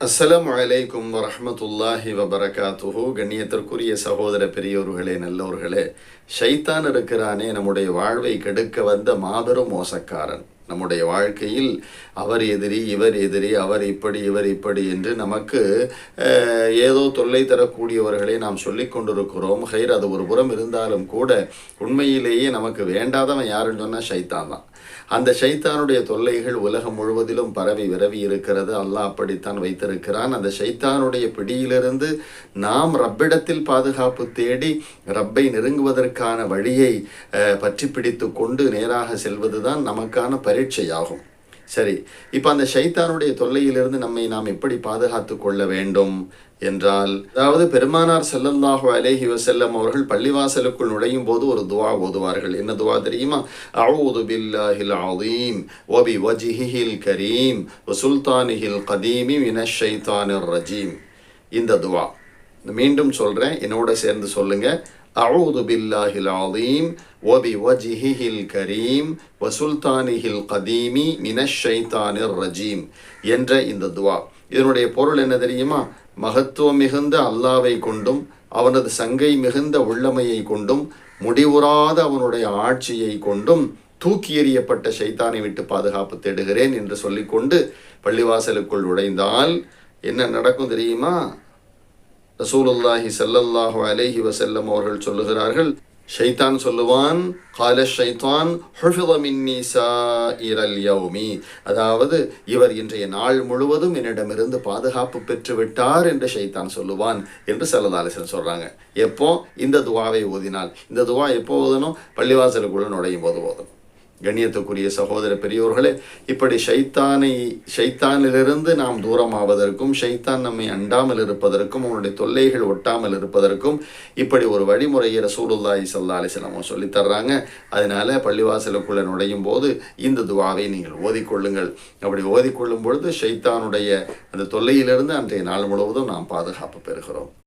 அஸ்ஸலாம் வலைக்கும் வரமத்துல்லாஹி வபரகாத்துஹு. கண்ணியத்திற்குரிய சகோதர பெரியோர்களே நல்லோர்களே ஷைத்தான் இருக்கிறானே நம்முடைய வாழ்வை கெடுக்க வந்த மாபெரும் மோசக்காரன். நம்முடைய வாழ்க்கையில் அவர் எதிரி இவர் எதிரி அவர் இப்படி இவர் இப்படி என்று நமக்கு ஏதோ தொல்லை தரக்கூடியவர்களை நாம் சொல்லிக் கொண்டிருக்கிறோம். ஹைர் அது ஒரு புறம் இருந்தாலும் கூட உண்மையிலேயே நமக்கு வேண்டாதவன் யாருன்னு சொன்னால் சைத்தான் தான். அந்த ஷைத்தானுடைய தொல்லைகள் உலகம் முழுவதிலும் பரவி விரவி இருக்கிறது. அல்லாஹ் அப்படித்தான் வைத்திருக்கிறான். அந்த ஷைத்தானுடைய பிடியிலிருந்து நாம் ரப்பிடத்தில் பாதுகாப்பு தேடி ரப்பை நெருங்குவதற்கான வழியை பற்றி பிடித்து கொண்டு நேராக செல்வதுதான் நமக்கான பரீட்சையாகும். சரி இப்போ அந்த ஷைத்தானுடைய தொல்லையிலிருந்து நம்மை நாம் எப்படி பாதுகாத்து கொள்ள வேண்டும் என்றால் அதாவது பெருமானார் ஸல்லல்லாஹு அலேஹி வசல்லம் அவர்கள் பள்ளிவாசலுக்குள் நுழையும் போது ஒரு துவா ஓதுவார்கள். என்ன துவா தெரியுமா? அவுது பில்லாஹில் அதீம் வபி வஜிஹில் கரீம் சுல்தானிஹில் கதீமி மினஷ் ரஜீம். இந்த துவா. மீண்டும் சொல்றேன் என்னோட சேர்ந்து சொல்லுங்க. أعوذ بالله العظيم وبوجهه الكريم கரீம் القديم من கதீமி الرجيم ஷைத்தானிர் ரஜீம் என்ற இந்த துவா. இதனுடைய பொருள் என்ன தெரியுமா? மகத்துவம் மிகுந்த அல்லாவை கொண்டும் அவனது சங்கை மிகுந்த உள்ளமையை கொண்டும் முடிவுறாத அவனுடைய ஆட்சியை கொண்டும் தூக்கி எறியப்பட்ட ஷைத்தானை விட்டு பாதுகாப்பு தேடுகிறேன் என்று சொல்லிக்கொண்டு பள்ளிவாசலுக்குள் நுழைந்தால் என்ன நடக்கும் தெரியுமா? ரசூலுல்லாஹி சல்லல்லாஹு அலேஹி வசல்லம் அவர்கள் சொல்லுகிறார்கள் ஷைத்தான் சொல்லுவான் கால ஷைத்தான் யௌமி. அதாவது இவர் இன்றைய நாள் முழுவதும் என்னிடமிருந்து பாதுகாப்பு பெற்று விட்டார் என்று ஷைத்தான் சொல்லுவான் என்று சல்லதாலிசன் சொல்கிறாங்க எப்போ? இந்த துவாவை ஓதினால். இந்த துவா எப்போ ஓதணும்? பள்ளிவாசலுக்குள்ள நுழையும் போது ஓதணும். கண்ணியத்துக்குரிய சகோதர பெரியோர்களே இப்படி ஷைத்தானை ஷைத்தானிலிருந்து நாம் தூரமாவதற்கும் ஷைத்தான் நம்மை அண்டாமல் இருப்பதற்கும் உன்னுடைய தொல்லைகள் ஒட்டாமல் இருப்பதற்கும் இப்படி ஒரு வழிமுறையை ரசூலுல்லாஹி ஸல்லல்லாஹு அலைஹி வஸல்லம் சொல்லித் தர்றாங்க. அதனால பள்ளிவாசலுக்குள்ளே நுழையும் போது இந்த துவாவை நீங்கள் ஓதிக்கொள்ளுங்கள். அப்படி ஓதிக்கொள்ளும் பொழுது ஷைத்தானுடைய அந்த தொல்லையிலிருந்து அன்றைய நாள் முழுவதும் நாம் பாதுகாப்பு பெறுகிறோம்.